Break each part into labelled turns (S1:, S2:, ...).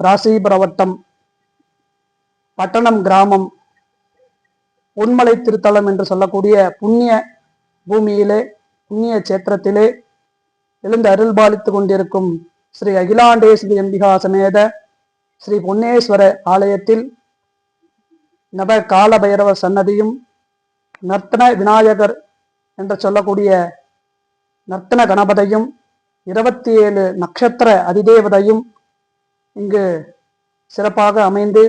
S1: ராசிபுரவட்டம் பட்டணம் கிராமம் பொன்மலை திருத்தலம் என்று சொல்லக்கூடிய புண்ணிய பூமியிலே புண்ணிய சேத்திரத்திலே எழுந்து அருள்பாலித்துக் கொண்டிருக்கும் ஸ்ரீ அகிலாண்டேஸ்வரி அம்பிகா சமேத ஸ்ரீ பொன்னேஸ்வர ஆலயத்தில் நவ கால சன்னதியும் நர்த்தன விநாயகர் என்று சொல்லக்கூடிய நர்த்தன கணபதையும் இருபத்தி ஏழு நட்சத்திர அதிதேவதையும் இங்கு சிறப்பாக அமைந்து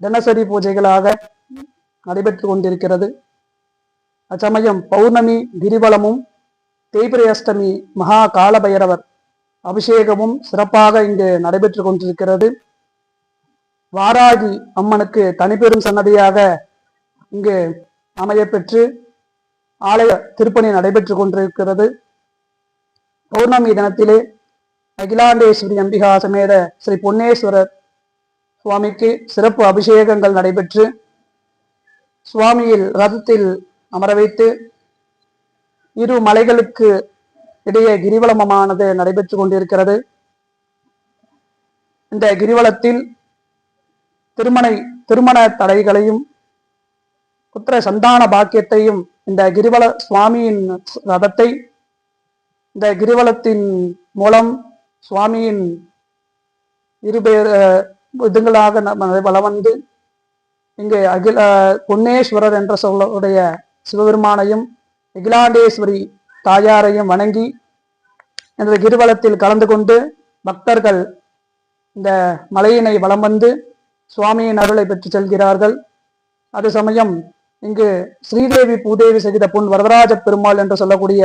S1: தினசரி பூஜைகளாக நடைபெற்று கொண்டிருக்கிறது. அச்சமயம் பௌர்ணமி கிரிவலமும் தேய்பிரை அஷ்டமி மகா கால பைரவர் அபிஷேகமும் சிறப்பாக இங்கு நடைபெற்று கொண்டிருக்கிறது. வாராகி அம்மனுக்கு தனிப்பெரும் சன்னதியாக இங்கு அமையப்பெற்று ஆலய திருப்பணி நடைபெற்று கொண்டிருக்கிறது. பௌர்ணமி தினத்திலே அகிலாண்டேஸ்வரி அம்பிகா சமேத ஸ்ரீ பொன்னேஸ்வரர் சுவாமிக்கு சிறப்பு அபிஷேகங்கள் நடைபெற்று சுவாமியில் ரதத்தில் அமர வைத்து இரு மலைகளுக்கு இடையே கிரிவலமமானது நடைபெற்று கொண்டிருக்கிறது. இந்த கிரிவலத்தில் திருமண திருமண தடைகளையும் புத்திர சந்தான பாக்கியத்தையும் இந்த கிரிவல சுவாமியின் ரதத்தை இந்த கிரிவலத்தின் மூலம் சுவாமியின் இருபேர் அஹ், இதுங்களாக நம்ம வலம் வந்து இங்கே அகில பொன்னேஸ்வரர் என்ற சொல்லுடைய சிவபெருமானையும் அகிலாண்டேஸ்வரி தாயாரையும் வணங்கி என்ற கிருவலத்தில் கலந்து கொண்டு பக்தர்கள் இந்த மலையினை வலம் வந்து சுவாமியின் அருளை பெற்று செல்கிறார்கள். அதே சமயம் இங்கு ஸ்ரீதேவி பூதேவி செய்த பொன் வரதராஜ பெருமாள் என்று சொல்லக்கூடிய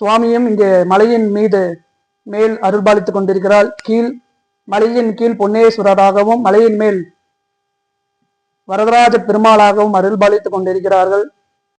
S1: சுவாமியும் இங்கு மலையின் மீது மேல் அருள்பாலித்துக் கொண்டிருக்கிறாள். கீழ் மலையின் கீழ் பொன்னேஸ்வரராகவும் மலையின் மேல் வரதராஜ பெருமாளாகவும் அருள்பாலித்துக் கொண்டிருக்கிறார்கள்.